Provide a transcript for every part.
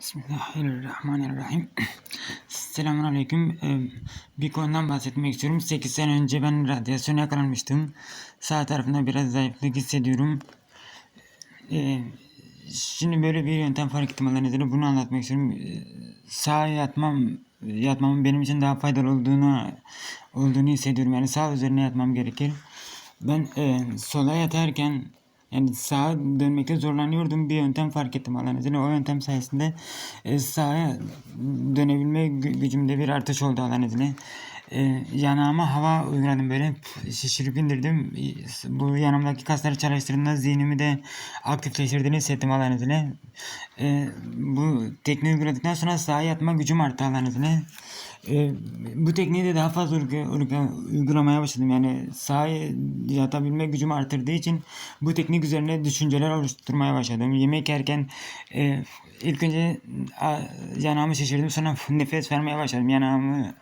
Bismillahirrahmanirrahim. Selamünaleyküm. Ee, Bir konudan bahsetmek istiyorum. 8 sene önce ben radyasyona yakalanmıştım. Sağ tarafında biraz zayıflık hissediyorum. Ee, Şimdi böyle bir yöntem fark Allah'ın izniyle bunu anlatmak istiyorum. Ee, Sağa yatmam, yatmamın benim için daha faydalı olduğunu olduğunu hissediyorum. Yani sağ üzerine yatmam gerekir. Ben e, sola yatarken yani sağa dönmekte zorlanıyordum. Bir yöntem fark ettim Allah'ın izniyle. O yöntem sayesinde e, sağa dönebilme gü- gücümde bir artış oldu Allah'ın. E, yanağıma hava uyguladım böyle şişirip indirdim. Bu yanımdaki kasları çalıştırdığımda zihnimi de aktifleştirdiğini hissettim Allah'ın izniyle. E, bu tekniği uyguladıktan sonra sağa yatma gücüm arttı Allah'ın izniyle. E, bu tekniği de daha fazla uygu- uygu- uygulamaya başladım. Yani sağa yatabilme gücümü artırdığı için bu teknik üzerine düşünceler oluşturmaya başladım. Yemek yerken e, ilk önce yanağımı şişirdim sonra nefes vermeye başladım. Yanağımı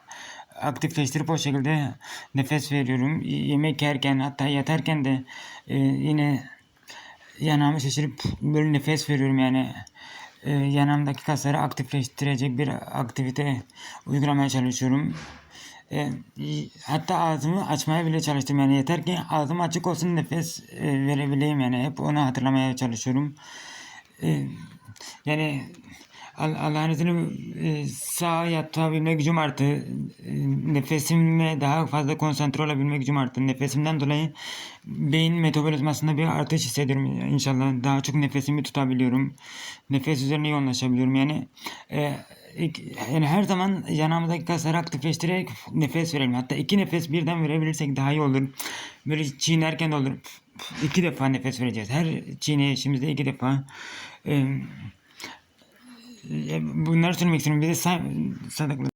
aktifleştirip o şekilde nefes veriyorum. Yemek yerken hatta yatarken de e, yine yanağımı şişirip böyle nefes veriyorum yani e, yanağımdaki kasları aktifleştirecek bir aktivite uygulamaya çalışıyorum. E, hatta ağzımı açmaya bile çalıştım yani yeter ki ağzım açık olsun nefes e, verebileyim yani hep onu hatırlamaya çalışıyorum. E, yani Al- izniyle e, sağa yatabilme gücüm arttı. E, Nefesimle daha fazla konsantre olabilme gücüm arttı. Nefesimden dolayı beyin metabolizmasında bir artış hissediyorum. İnşallah daha çok nefesimi tutabiliyorum. Nefes üzerine yoğunlaşabiliyorum. Yani e, yani her zaman yanağımızdaki kasları aktifleştirerek nefes verelim. Hatta iki nefes birden verebilirsek daha iyi olur. Böyle çiğnerken de olur. İki defa nefes vereceğiz. Her çiğneyişimizde iki defa. E, bunları söylemek istiyorum. Bir de say- sadıklı